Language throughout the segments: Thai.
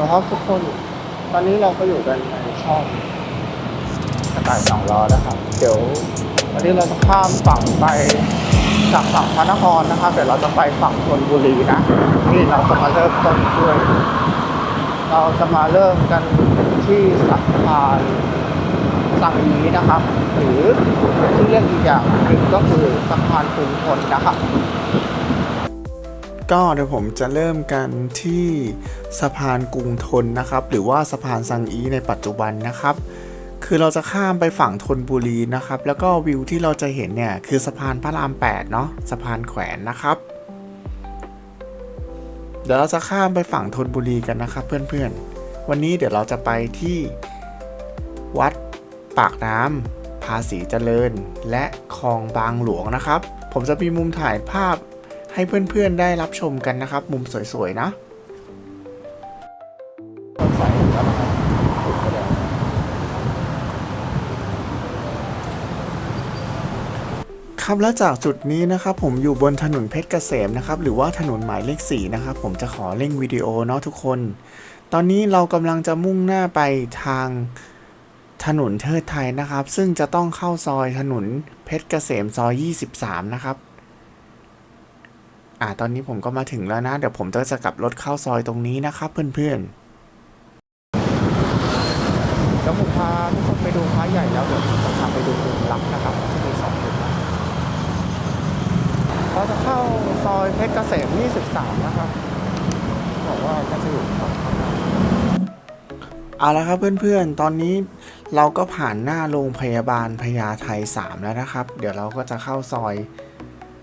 นะครับทุกคน ตอนนี้เราก็อยู่กันในช่องกระต่ายสองล้อนะครับ เดี๋ยววันนี้เราจะข้ามฝั่งไปจากฝั่งพระนครนะครับเดี๋ยวเราจะไปฝั่งธนบุรีนะนี่เราจะมาเริ่มต้นด้วย เราจะมาเริ่มกันที่สะพานสังฮีนะครับ หรือที่เรียกอีกอย่างหนึ่งก็คือสะพานกรุงทนนะครับ ก็เดี๋ยวผมจะเริ่มกันที่สะพานกรุงทนนะครับ หรือว่าสะพานซังอีในปัจจุบันนะครับ คือเราจะข้ามไปฝั่งธนบุรีนะครับ แล้วก็วิวที่เราจะเห็นเนี่ยคือสะพานพระราม 8 เนาะสะพานแขวนนะครับ เดี๋ยวเราจะข้ามไปฝั่งธนบุรีกันนะครับ เพื่อนๆ วันนี้เดี๋ยวเราจะไปที่วัดปากน้ำภาษีเจริญ และคลองบางหลวงนะครับ ผมจะมีมุมถ่ายภาพ ให้เพื่อนๆได้รับชมกันนะครับ มุมสวยๆนะครับแล้วครับและจากจุดนี้นะครับผมอยู่บนถนนเพชรเกษมนะครับหรือว่าถนนหมายเลข4นะครับผมจะขอเร่งวิดีโอเนาะทุกคน ตอนนี้เรากำลังจะมุ่งหน้าไปทางถนนเทิดไทยนะครับ ซึ่งจะต้องเข้าซอยถนนเพชรเกษมซอย 23 นะครับ อ่าตอนนี้ผมก็มาถึงแล้วนะ เดี๋ยวผมจะจะกลับรถเข้าซอยตรงนี้นะครับเพื่อนๆเดี๋ยวผมพาทุกคนไปดูพระใหญ่แล้วเดี๋ยวผมจะพาไปดูมุมลับนะครับที่มีสองมุมนะเราจะเข้าซอยเพชรเกษม23 นะครับบอกว่าก็จะอยู่ฝั่งข้างหน้าเอาละครับเพื่อนๆ ตอนนี้เราก็ผ่านหน้าโรงพยาบาลพญาไท3แล้วนะครับ เดี๋ยวเราก็จะเข้าซอย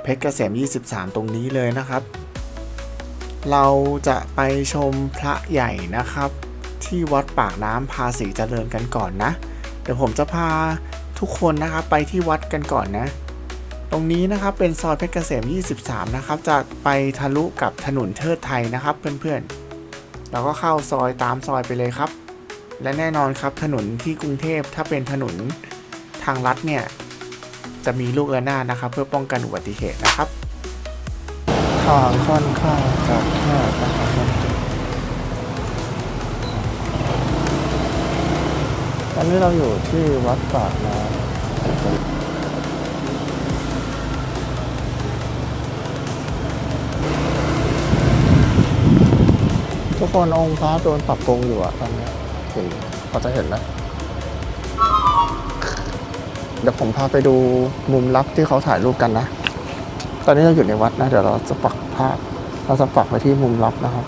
เพชรเกษม 23 ตรงนี้เลยนะครับ เราจะไปชมพระใหญ่นะครับ ที่วัดปากน้ำภาษีเจริญกันก่อนนะ เดี๋ยวผมจะพาทุกคนนะครับไปที่วัดกันก่อนนะ ตรงนี้นะครับเป็นซอยเพชรเกษม 23 นะครับ จะไปทะลุกับถนนเทิดไทยนะครับเพื่อนๆ เราก็เข้าซอยตามซอยไปเลยครับ และแน่นอนครับถนนที่กรุงเทพถ้าเป็นถนนทางลัดเนี่ย จะมีลูกระนาดนะครับ เพื่อป้องกันอุบัติเหตุนะครับทางค่อนข้างจะแคบนะครับตอนนี้เราอยู่ที่วัดปากน้ำทุกคนองค์พระโดนปรับปรุงอยู่อะตอนนี้เห็นพอจะเห็นไหม เดี๋ยวผมพาไปดูมุมลับที่เขาถ่ายรูปกันนะ ตอนนี้เราอยู่ในวัดนะ เดี๋ยวเราจะปักภาพ เราจะปักไว้ที่มุมลับนะครับ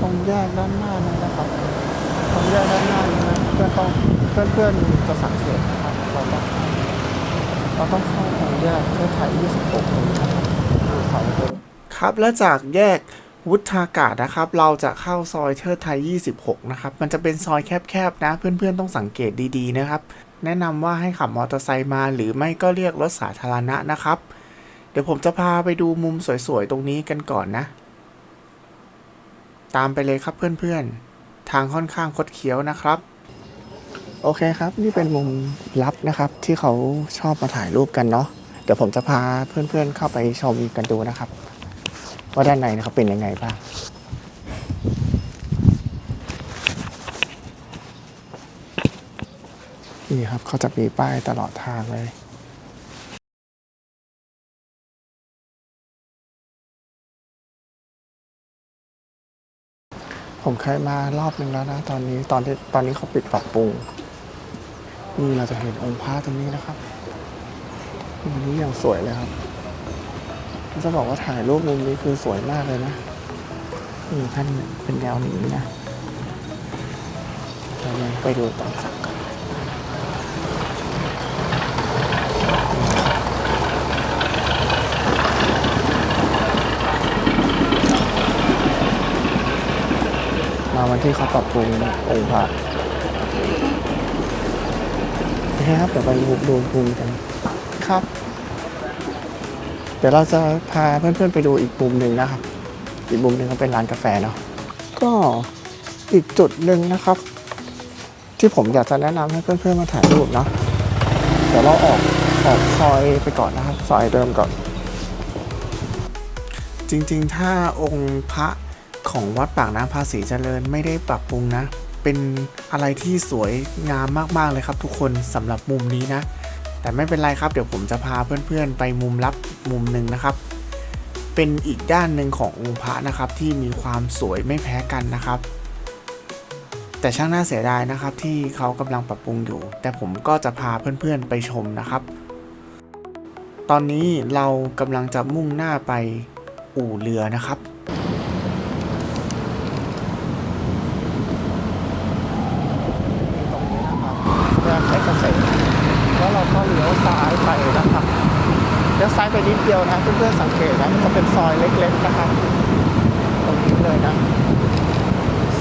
ตรงแยกด้านหน้านี้นะครับตรงแยกด้านหน้านี้นะเพื่อนต้องเพื่อนเพื่อนๆจะสังเกตนะครับเราต้องเราต้องเข้าตรงแยกเพื่อถ่าย26ตรงนี้นะครับดูเขาเลยครับและจากแยก วุฒากาศนะครับ เราจะเข้าซอยเทิดไทย 26 นะครับ มันจะเป็นซอยแคบๆนะ เพื่อนๆต้องสังเกตดีๆนะครับ แนะนำว่าให้ขับมอเตอร์ไซค์มา หรือไม่ก็เรียกรถสาธารณะนะครับ เดี๋ยวผมจะพาไปดูมุมสวยๆ ตรงนี้กันก่อนนะ ตามไปเลยครับเพื่อนๆ ทางค่อนข้างคดเคี้ยวนะครับ โอเคครับ นี่เป็นมุมลับนะครับ ที่เขาชอบมาถ่ายรูปกันเนาะ เดี๋ยวผมจะพาเพื่อนๆ เข้าไปชมกันดูนะครับ ว่าด้านในนะครับเป็นยังไงบ้างนี่ครับเขาจะมีป้ายตลอดทางเลยผมเคยมารอบหนึ่งแล้วนะ ตอนนี้ตอนที่ตอนนี้เขาปิดปรับปรุงนี่เราจะเห็นองค์พระตรงนี้นะครับมุมนี้อย่างสวยเลยครับ จะบอกว่าถ่ายรูปมุมนี้คือสวยมากเลยนะนี่ท่านเป็นแนวนี้นะเราไปดูตอนสักกันมาวันที่เขาปรับปรุงองค์พระโอเครับเดี๋ยวไปดูดูภูมิกันครับ เดี๋ยวเราจะพาเพื่อนๆไปดูอีกมุมหนึ่งนะครับ อีกมุมหนึ่งก็เป็นร้านกาแฟเนาะ ก็อีกจุดหนึ่งนะครับ ที่ผมอยากจะแนะนำให้เพื่อนๆมาถ่ายรูปเนาะ เดี๋ยวเราออกออกซอยไปก่อนนะครับ ซอยเดิมก่อน จริงๆ ถ้าองค์พระของวัดปากน้ำภาษีเจริญไม่ได้ปรับปรุงนะ เป็นอะไรที่สวยงามมากๆเลยครับ ทุกคนสำหรับมุมนี้นะ แต่ไม่เป็นไรครับ เดี๋ยวผมจะพาเพื่อนๆ ไปมุมลับมุมหนึ่งนะครับ เป็นอีกด้านหนึ่งขององค์พระนะครับ ที่มีความสวยไม่แพ้กันนะครับ แต่ช่างน่าเสียดายนะครับ ที่เขากำลังปรับปรุงอยู่ แต่ผมก็จะพาเพื่อนๆ ไปชมนะครับ ตอนนี้เรากำลังจะมุ่งหน้าไปอู่เรือนะครับ ตรงนี้นะครับแยกเพชรเกษมแล้วเราก็เลี้ยวซ้ายไปนะครับเลี้ยวซ้ายไปนิดเดียวนะเพื่อนๆสัง เป็นซอยเล็กๆนะครับตรงนี้เลยนะ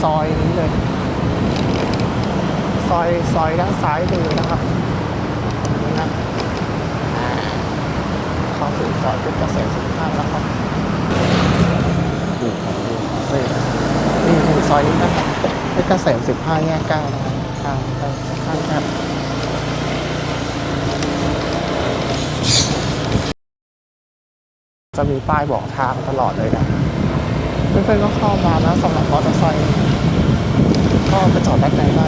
ซอยนี้เลย ซอยซอยด้านซ้ายมือนะครับนี้นะเข้าสู่ซอยเพชรเกษมสิบห้าแล้วครับอู่ของเรือคาเฟ่นี่นี่ซอยนี้นะครับเพชรเกษมสิบห้าแยกเก้านะครับทางไปข้างครับ จะมีป้ายบอกทางตลอดเลยนะเพื่อนๆก็เข้ามานะสำหรับมอเตอร์ไซค์ก็ไปจอดด้านในได้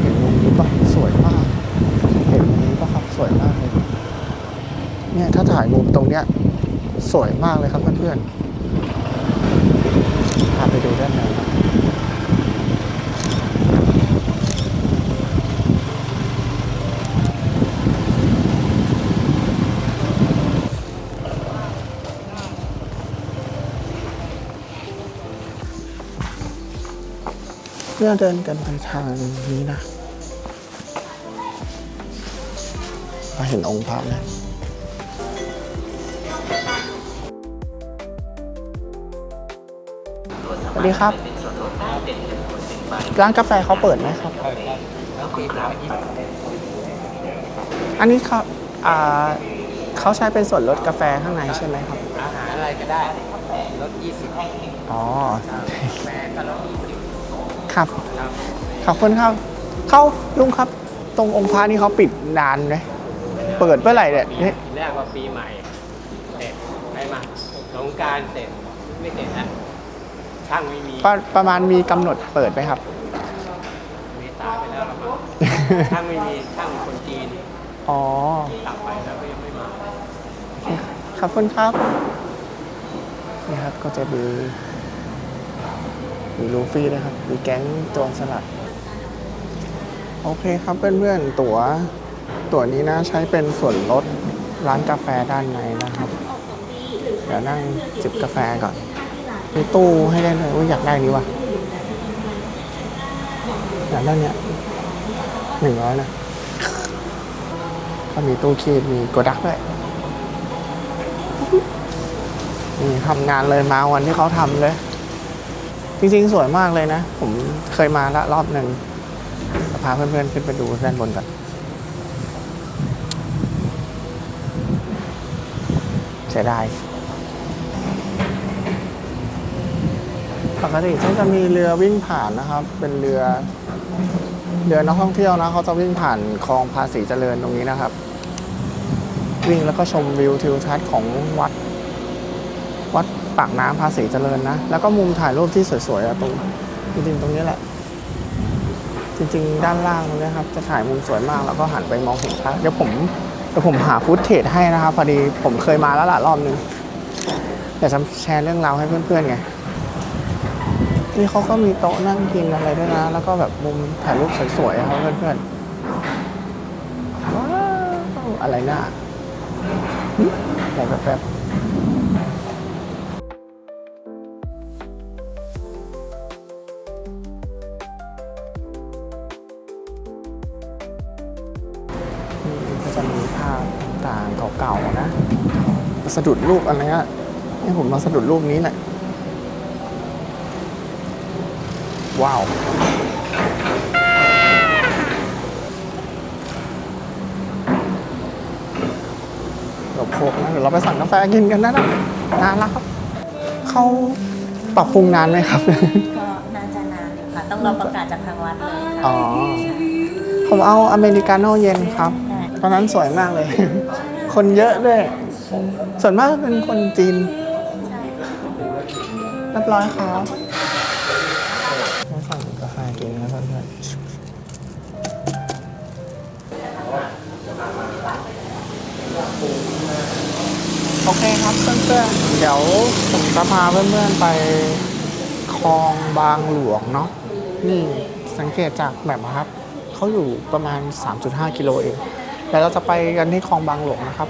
เห็นมุมนี้ปะสวยมาก เห็นมุมนี้ปะครับสวยมากเลยเนี่ยถ้าถ่ายมุมตรงเนี้ยสวยมากเลยครับเพื่อนๆ เนี่ยเดินกันไปทางนี้นะมาเห็นองค์พระแล้วสวัสดีครับ ร้านกาแฟเขาเปิดไหมครับ อันนี้เขาอ่าเขาใช้เป็นส่วนลดกาแฟข้างในใช่ไหมครับ อาหารอะไรก็ได้ลด20อ๋อแฟก็ลดครับ20 ครับ ขอบคุณครับ เข้าลุงครับ ตรงองค์พระนี่เขาปิดนานไหมเปิดเมื่อไหร่เนี่ยนี่แรกว่าปีใหม่เสร็จไปมาสงกรารเสร็จไม่เสร็จนะช่างไม่มีประประมาณมีกำหนดเปิดไหมครับ เมษาไปแล้วละมั้งช่างไม่มีช่างคนจีนอ๋อ กลับไปแล้วก็ยังไม่มา ขอบคุณครับ นี่ครับก็จะมี มีลูฟี่นะครับ มีแก๊งโจรสลัด โอเคครับเพื่อนๆ ตั๋ว ตั๋วนี้นะใช้เป็นส่วนลดร้านกาแฟด้านในนะครับ เดี๋ยวนั่งจิบกาแฟก่อน มีตู้ให้ได้เลยว่าอยากได้นี้วะอยากได้เนี้ยหนึ่งร้อยนะ ก็มีตู้คีบมีโกดักด้วยนี่ทำงานเลยมาวันที่เขาทำเลย จริงๆ สวยมากเลยนะ ผมเคยมาละรอบหนึ่งจะพาเพื่อนๆ ขึ้นไปดูด้านบนก่อนเสียดายปกติเขาจะมีเรือวิ่งผ่านนะครับ เป็นเรือเรือนักท่องเที่ยวนะเขาจะวิ่งผ่านคลองภาษีเจริญตรงนี้นะครับ วิ่งแล้วก็ชมวิวทิวทัศน์ของวัด วัดปากน้ำภาษีเจริญนะ แล้วก็มุมถ่ายรูปที่สวยๆอะตรงจริงๆตรงนี้แหละ จริงๆ ด้านล่างตรงนี้ครับ จะถ่ายมุมสวยมากแล้วก็หันไปมองเห็นพระเดี๋ยวผมเดี๋ยวผมหาฟุตเทจให้นะครับ พอดีผมเคยมาแล้วล่ะรอบนึงอยากจะแชร์เรื่องราวให้เพื่อนๆไงนี่เขาก็มีโต๊ะนั่งกินอะไรด้วยนะ แล้วก็แบบมุมถ่ายรูปสวยๆอะครับเพื่อนๆว้าวอะไรน่ะหึอะไรแบบ ต่างเก่าๆนะมาสะดุดรูปอะไรอะให้ผมมาสะดุดรูปนี้แหละ ว้าวหลบโคกนะเดี๋ยวเราไปสั่งกาแฟกินกันนะนะนานแล้วครับเขาปรับปรุงนานไหมครับ ก็น่าจะนานอยู่ค่ะ ต้องรอประกาศจากทางวัดเลยค่ะ อ๋อ ผมเอาอเมริกาโน่เย็นครับได้ ตอนนั้นสวยมากเลย คนเยอะด้วย ส่วนมากเป็นคนจีนเรียบร้อยครับมาสั่งกาแฟกินนะเพื่อนๆโอเคครับเพื่อนๆ เดี๋ยวผมจะพาเพื่อนๆไปคลองบางหลวงเนาะ นี่สังเกตจากแบบครับ เขาอยู่ประมาณ 3.5 กิโลเอง เดี๋ยวเราจะไปกันที่คลองบางหลวงนะครับ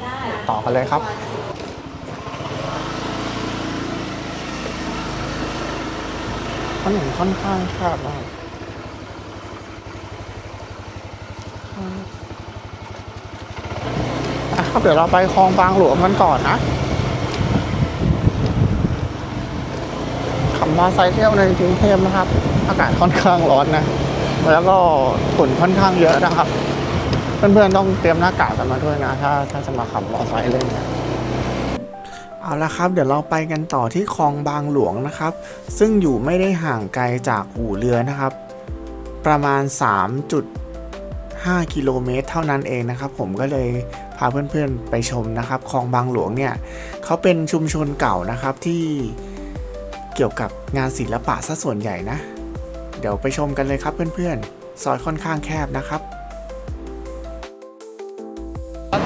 ต่อกันเลยครับถนนค่อนข้างแคบมากนะครับเดี๋ยวเราไปคลองบางหลวงกันก่อนนะขับมอไซค์เที่ยวในกรุงเทพนะครับ อากาศค่อนข้างร้อนนะ แล้วก็ฝนค่อนข้างเยอะนะครับ เพื่อนๆต้องเตรียมหน้ากากกันมาด้วยนะถ้าถ้าจะมาขับมอเตอร์ไซค์เล่นนะเอาละครับ เดี๋ยวเราไปกันต่อที่คลองบางหลวงนะครับ ซึ่งอยู่ไม่ได้ห่างไกลจากอู่เรือนะครับ ประมาณ 3.5 กิโลเมตร เท่านั้นเองนะครับ ผมก็เลยพาเพื่อนๆไปชมนะครับคลองบางหลวงเนี่ยเขาเป็นชุมชนเก่านะครับที่เกี่ยวกับงานศิลปะซะส่วนใหญ่นะ เดี๋ยวไปชมกันเลยครับเพื่อนๆ ซอยค่อนข้างแคบนะครับ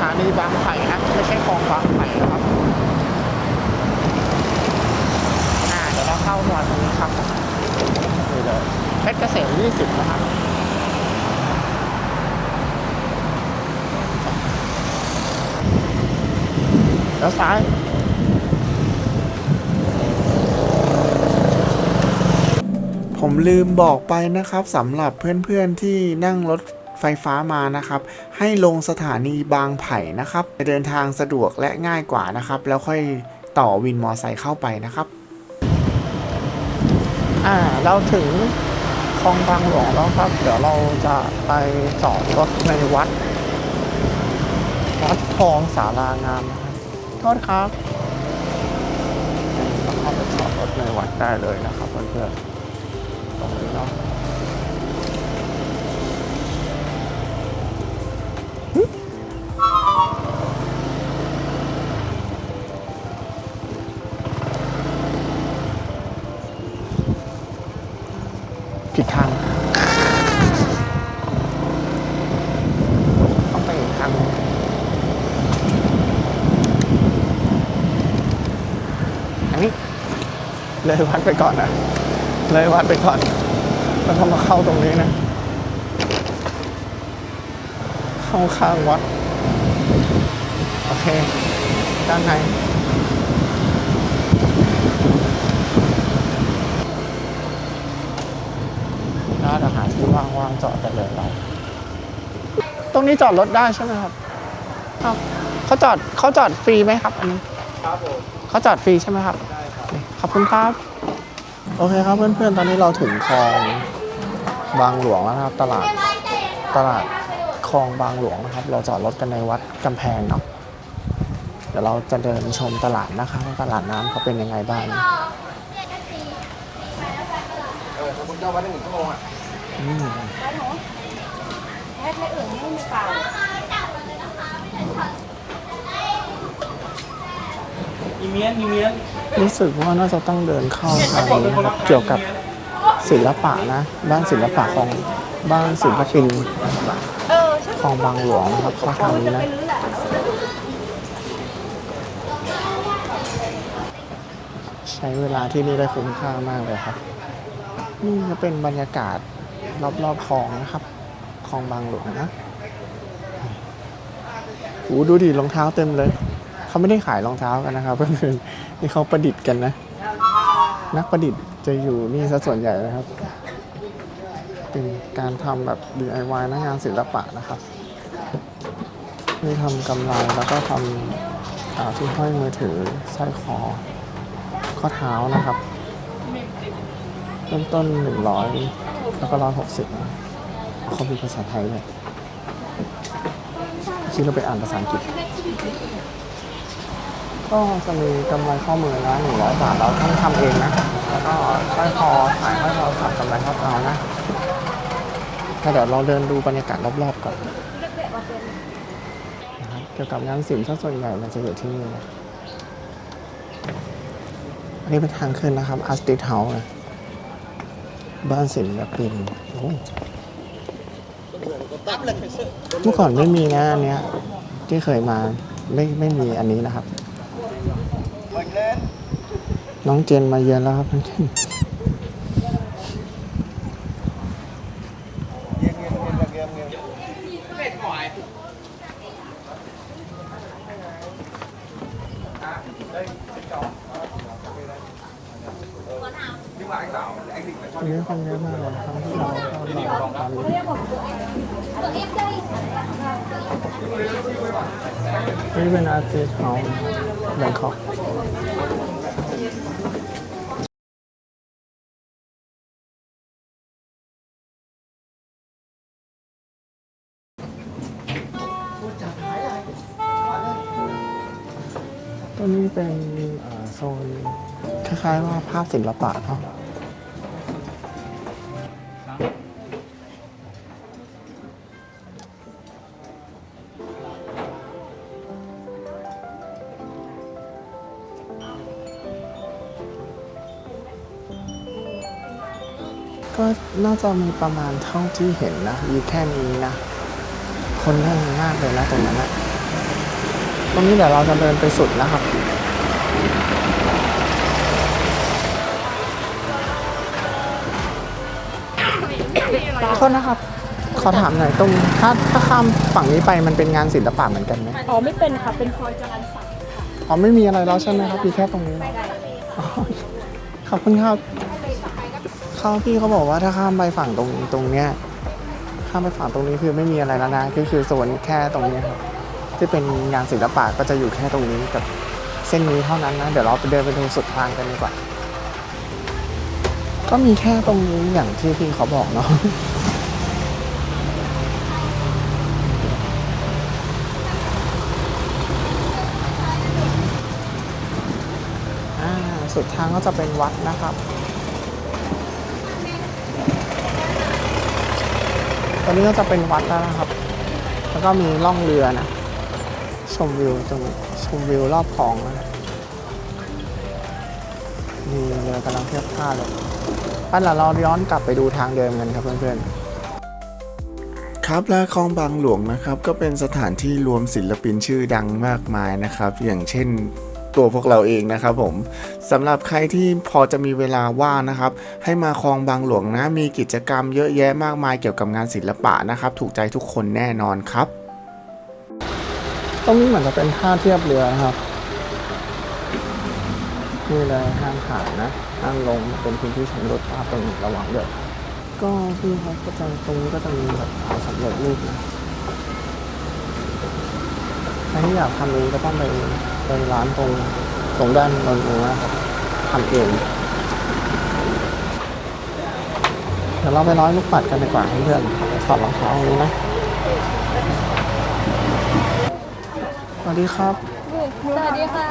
ถานีบางไผ่นะไม่ใช่คลองบางไผ่นะครับอ่าเดี๋ยวเราเข้ามาตรงนี้ครับนี่เลยเพชรเกษม20 นะครับแล้วซ้ายผมลืมบอกไปนะครับสำหรับเพื่อนๆที่นั่งรถ ไฟฟ้ามานะครับ ให้ลงสถานีบางไผ่นะครับจะเดินทางสะดวกและง่ายกว่านะครับ แล้วค่อยต่อวินมอไซค์เข้าไปนะครับ อ่าเราถึงคลองบางหลวงแล้วครับ เดี๋ยวเราจะไปจอดรถในวัด วัดทองสารางามนะครับโทษครับเราเข้าไปจอดรถในวัดได้เลยนะครับเพื่อนๆตรงนี้เนาะ เลยวัดไปก่อนนะ เลยวัดไปก่อน แล้วก็มาเข้าตรงนี้นะ เข้าข้างวัด โอเค ด้านในน่าจะหาที่ว่างๆจอดกันเลยเราตรงนี้จอดรถได้ใช่ไหมครับอ้าวเขาจอดเขาจอดฟรีไหมครับอันนี้ ครับผมเขาจอดฟรีใช่ไหมครับได้ครับ ขอบคุณครับ โอเคครับเพื่อนๆ ตอนนี้เราถึงคลองบางหลวงแล้วนะครับ ตลาดตลาดคลองบางหลวงนะครับ เราจอดรถกันในวัดกำแพงเนาะเดี๋ยวเราจะเดินชมตลาดนะคะว่าตลาดน้ำเขาเป็นยังไงบ้างเออถ้าคุณเจ้าวัดได้หนึ่งชั่วโมงอะอืมมีเมียนมีเมียนรู้สึกว่าน่าจะต้องเดินเข้าทางนี้นะครับเกี่ยวกับศิลปะนะบ้านศิลปะของบ้านศิลปินคลองบางหลวงนะครับเข้าทางนี้นะใช้เวลาที่นี่ได้คุ้มค่ามากเลยครับ นี่ก็เป็นบรรยากาศรอบๆคลองนะครับคลองบางหลวงนะโอ้ดูดิรองเท้าเต็มเลย เขาไม่ได้ขายรองเท้ากันนะครับเพื่อนๆนี่เขาประดิษฐ์กันนะ นักประดิษฐ์จะอยู่นี่ซะส่วนใหญ่นะครับ เป็นการทำแบบ DIY นะงานศิลปะนะครับนี่ทำกำไรแล้วก็ทำอ่าที่ห้อยมือถือสร้อยคอ ข้อเท้านะครับเริ่มต้นหนึ่งร้อยแล้วก็ร้อยหกสิบเขามีภาษาไทยเลยที่เราไปอ่านภาษาอังกฤษ ก็จะมีกำไรข้อมือนะหนึ่งร้อยบาทเราต้องทำเองนะ แล้วก็สร้อยคอสายห้อยคอสับกำไรข้อเท้านะแล้วเดี๋ยวเราเดินดูบรรยากาศรอบๆก่อนนะครับเกี่ยวกับงานศิลป์ส่วนใหญ่มันจะอยู่ที่นี่นะอันนี้เป็นทางขึ้นนะครับอาร์ติเฮาส์นะบ้านศิลปินโอ้เมื่อก่อนไม่มีนะอันเนี้ยที่เคยมาไม่ไม่มีอันนี้นะครับ น้องเจนมาเยือนแล้วครับน้องเจนวัน เป็นเอ่อโซนคล้ายๆว่าภาพศิลปะเนาะก็น่าจะมีประมาณเท่าที่เห็นนะมีแค่นี้นะ คนแน่นมากเลยนะตรงนั้นนะตรงนี้เดี๋ยวเราจะเดินไปสุดนะครับ ทษนะครับ ขอถามหน่อยตรงถ้าถ้าข้ามฝั่งนี้ไปมันเป็นงานศิลปะเหมือนกันไหมอ๋อไม่เป็นค่ะ เป็นซอยจรัญสันอ๋อไม่มีอะไรแล้วใช่ไหมครับมีแค่ตรงนี้เหรออ๋อขอบคุณครับเขาพี่เขาบอกว่าถ้าข้ามไปฝั่งตรงตรงเนี้ยข้ามไปฝั่งตรงนี้คือไม่มีอะไรแล้วนะก็คือโซนแค่ตรงเนี้ยครับที่เป็นงานศิลปะก็จะอยู่แค่ตรงนี้กับเส้นนี้เท่านั้นนะเดี๋ยวเราไปเดินไปตรงสุดทางกันดีกว่า ก็มีแค่ตรงนี้อย่างที่พี่เขาบอกเนาะ สุดทางก็จะเป็นวัดนะครับตอนนี้ก็จะเป็นวัดแล้วนะครับ แล้วก็มีล่องเรือนะ ชมวิวตรงชมวิวรอบคลองนะมีเรือกำลังเทียบท่าเลยปั้นละเราย้อนกลับไปดูทางเดิมกันครับเพื่อนๆครับและคลองบางหลวงนะครับ ก็เป็นสถานที่รวมศิลปินชื่อดังมากมายนะครับ อย่างเช่น ตัวพวกเราเองนะครับผมสำหรับใครที่พอจะมีเวลาว่างนะครับ ให้มาคลองบางหลวงนะมีกิจกรรมเยอะแยะมากมายเกี่ยวกับงานศิลปะนะครับ ถูกใจทุกคนแน่นอนครับ ตรงนี้เหมือนจะเป็นท่าเทียบเรือนะครับนี่เลยห้ามผ่านนะห้ามลงเป็นพื้นที่สำรวจภาพตรงนี้ระวังด้วยก็พี่เขาก็จะตรงนี้ก็จะมีแบบเอาสำเร็จรูปนะใครที่อยากทำเองก็ต้องไปไปร้านตรงตรงด้านบนนู้นนะครับทำเองเดี๋ยวเราไปร้อยลูกปัดกันดีกว่าเพื่อนๆถอดรองเท้าตรงนี้นะสวัสดีครับสวัสดีค่ะ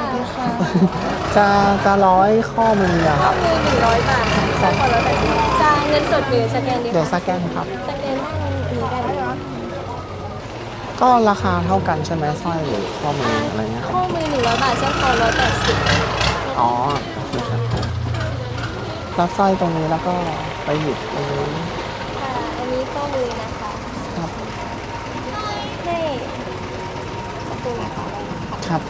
จะจะร้อยข้อมืออะครับเงินหนึ่งร้อยบาทค่ะขอร้อยแปดสิบจ่ายเงินสดหรือสแกนดีเดี๋ยวสคะแกนครับสแกนได้เงินนี้ได้ไหมคะ ก็ราคาเท่ากันใช่ไหมสร้อยหรือข้อมืออะไรเงี้ยครับข้อมือหนึ่งร้อยบาทสร้อยคอร้อยแปดสิบอ๋อโอเคครับรับสร้อยตรงนี้แล้วก็ไปหยิบตรงนี้ค่ะอันนี้ข้อมือนะคะครับให้ขอบคุณค่ะครับ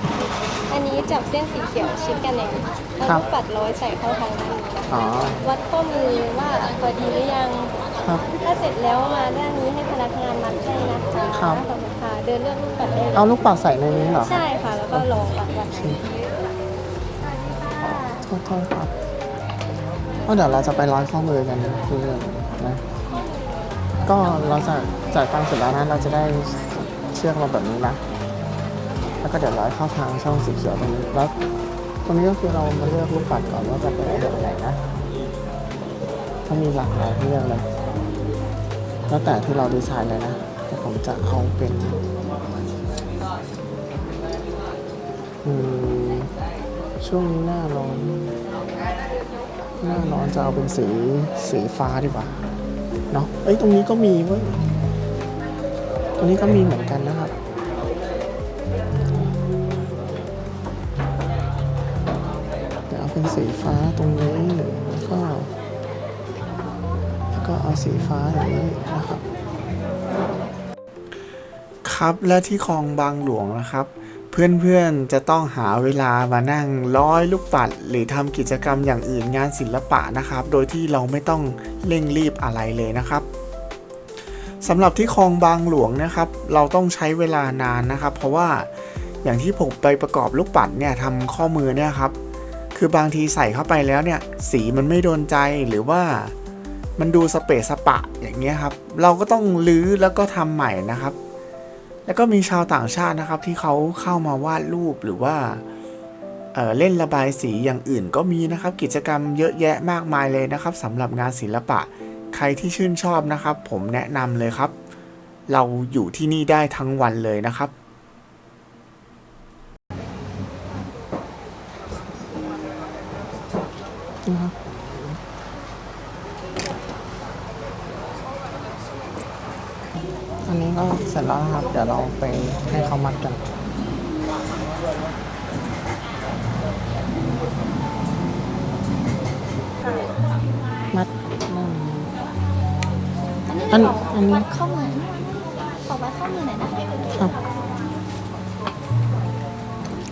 อันนี้จับเส้นสีเขียวชิดกันอย่างนี้แล้วครัก็บปัดร้อยใส่เข้าทางด้านนี้นะอ๋อวัดข้อมือว่าพอดีหรือยัง ครับ ถ้าเสร็จแล้วมาด้านนี้ให้พนักงานมัดให้นะคะครับขอบคุณค่ะ เดินเลือกลูกปัดได้เลยเอาลูกปัดใส่ในนี้เหรอครับใช่ค่ะ แล้วก็ลองปัดวัดนี้โทษโทษครับก็เดี๋ยวเราจะไปร้อยข้อมือกันนะเพื่อนนะ ก็เราจะจ่ายตังค์เสร็จแล้วนะเราจะได้เชือกมาแบบนี้นะ แล้วก็เดี๋ยวร้อยเข้าทางช่องสีเขียวตรงนี้แล้วตรงนี้ก็คือเรามาเลือกลูกปัดก่อนว่าจะเป็นแบบไหนนะถ้ามีหลากหลายให้เลือกเลย แล้วแต่ที่เราดีไซน์เลยนะแต่ ผมจะเอาเป็นช่วงนี้หน้าร้อน หน้าร้อนจะเอาเป็นสีสีฟ้าดีกว่า เนาะเอ้ย ตรงนี้ก็มีเว้ย ตรงนี้ก็มีเหมือนกันนะครับเดี๋ยวเป็นสีฟ้าตรงนี้แล้วก็ แล้วก็เอาสีฟ้าอย่างนี้นะครับ ครับ และที่คลองบางหลวงนะครับ เพื่อนๆจะต้องหาเวลามานั่งร้อยลูกปัด หรือทำกิจกรรมอย่างอื่นงานศิลปะนะครับ โดยที่เราไม่ต้องเร่งรีบอะไรเลยนะครับสำหรับที่คลองบางหลวงนะครับ เราต้องใช้เวลานานนะครับ เพราะว่าอย่างที่ผมไปประกอบลูกปัดเนี่ยทำข้อมือเนี่ยครับ คือบางทีใส่เข้าไปแล้วเนี่ย สีมันไม่โดนใจหรือว่ามันดูสเปะสปะอย่างเงี้ยครับ เราก็ต้องลื้อแล้วก็ทำใหม่นะครับ แล้วก็มีชาวต่างชาตินะครับที่เขาเข้ามาวาดรูปหรือว่าเเล่นระบายสีอย่างอื่นก็มีนะครับ กิจกรรมเยอะแยะมากมายเลยนะครับสำหรับงานศิลปะ ใครที่ชื่นชอบนะครับ ผมแนะนำเลยครับ เราอยู่ที่นี่ได้ทั้งวันเลยนะครับ อันนี้ก็เสร็จแล้วนะครับ เดี๋ยวเราไปให้เขามัดกันมัดนั่นอันนี้อันอันนี้วัดข้อมือขอวัดข้อมือหน่อยนะครับ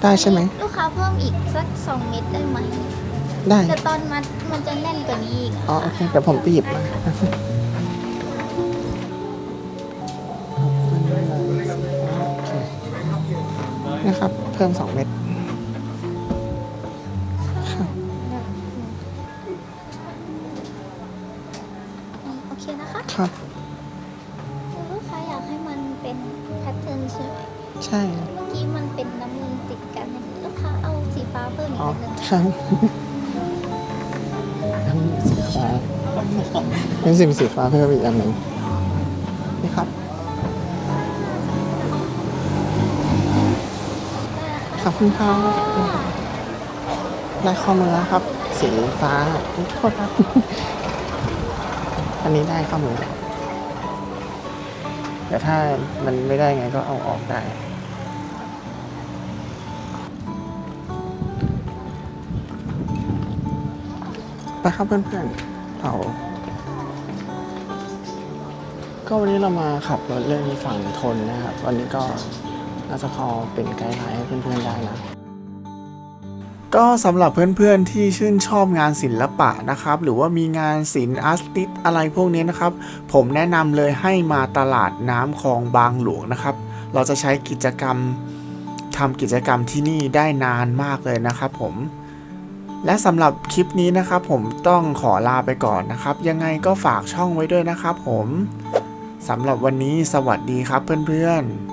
ได้ใช่ไหม ลูกค้าเพิ่มอีกสักสองเม็ดได้ไหม ได้ แต่ตอนมัดมันจะแน่นกว่านี้อีกอะอ๋อโอเค เดี๋ยวผมไปหยิบมา พิ่มสองเม็ดครับโอเคนะคะครับลูกค้าอยากให้มันเป็นแพทเทิร์นใช่ไหมใช่เมื่อกี้มันเป็นน้ำเงินติดกันลูกค้าเอาสีฟ้าเพิ่มอีกอ๋อนิดนึงครับอันนี้สีฟ้าเป็นสีสีฟ้าเพิ่มอีกอันหนึ่งนี่ครับ ขอบคุณครับได้ข้อมือแล้วครับ สีฟ้าอุ๊ยโทษครับ อันนี้ได้ข้อมือแล้วแต่ถ้ามันไม่ได้ไงก็เอาออกได้ไปครับเพื่อนๆเราก็วันนี้เรามาขับรถเล่นฝั่งทนนะครับ วันนี้ก็ น่าจะพอเป็นไกด์ไลน์ให้เพื่อนๆได้นะ ก็สำหรับเพื่อนๆที่ชื่นชอบงานศิลปะนะครับ หรือว่ามีงานศิลป์อาร์ติสอะไรพวกนี้นะครับ ผมแนะนำเลยให้มาตลาดน้ำคลองบางหลวงนะครับ เราจะใช้กิจกรรมทำกิจกรรมที่นี่ได้นานมากเลยนะครับผมและสำหรับคลิปนี้นะครับผมต้องขอลาไปก่อนนะครับ ยังไงก็ฝากช่องไว้ด้วยนะครับผมสำหรับวันนี้สวัสดีครับเพื่อนๆ